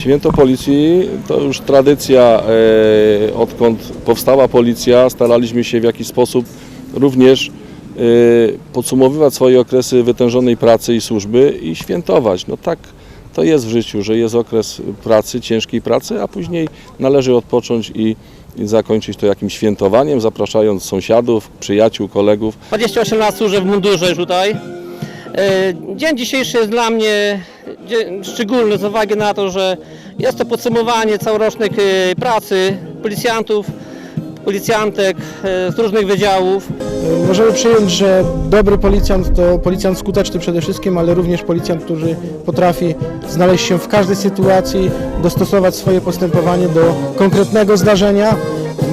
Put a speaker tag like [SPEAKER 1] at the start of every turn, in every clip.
[SPEAKER 1] Święto Policji to już tradycja, e, odkąd powstała policja, staraliśmy się w jakiś sposób również e, podsumowywać swoje okresy wytężonej pracy i służby i świętować. No tak to jest w życiu, że jest okres pracy, ciężkiej pracy, a później należy odpocząć i, zakończyć to jakimś świętowaniem, zapraszając sąsiadów, przyjaciół, kolegów.
[SPEAKER 2] 28 lat służę w mundurze tutaj. E, Dzień dzisiejszy jest dla mnie szczególny z uwagi na to, że jest to podsumowanie całorocznej pracy policjantów, policjantek e, z różnych wydziałów.
[SPEAKER 3] Możemy przyjąć, że dobry policjant to policjant skuteczny przede wszystkim, ale również policjant, który potrafi znaleźć się w każdej sytuacji, dostosować swoje postępowanie do konkretnego zdarzenia,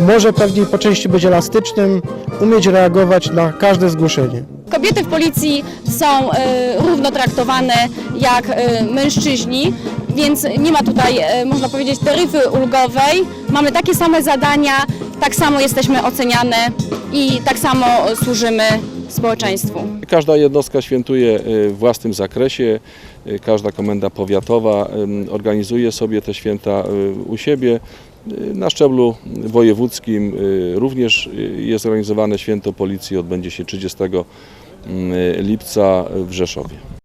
[SPEAKER 3] może pewnie po części być elastycznym, umieć reagować na każde zgłoszenie.
[SPEAKER 4] Kobiety w policji są e, równo traktowane jak e, mężczyźni, więc nie ma tutaj, e, można powiedzieć, taryfy ulgowej. Mamy takie same zadania, tak samo jesteśmy oceniane i tak samo służymy społeczeństwu.
[SPEAKER 1] Każda jednostka świętuje w własnym zakresie, każda komenda powiatowa organizuje sobie te święta u siebie. Na szczeblu wojewódzkim również jest organizowane święto policji, odbędzie się 30 mm, lipca w Rzeszowie.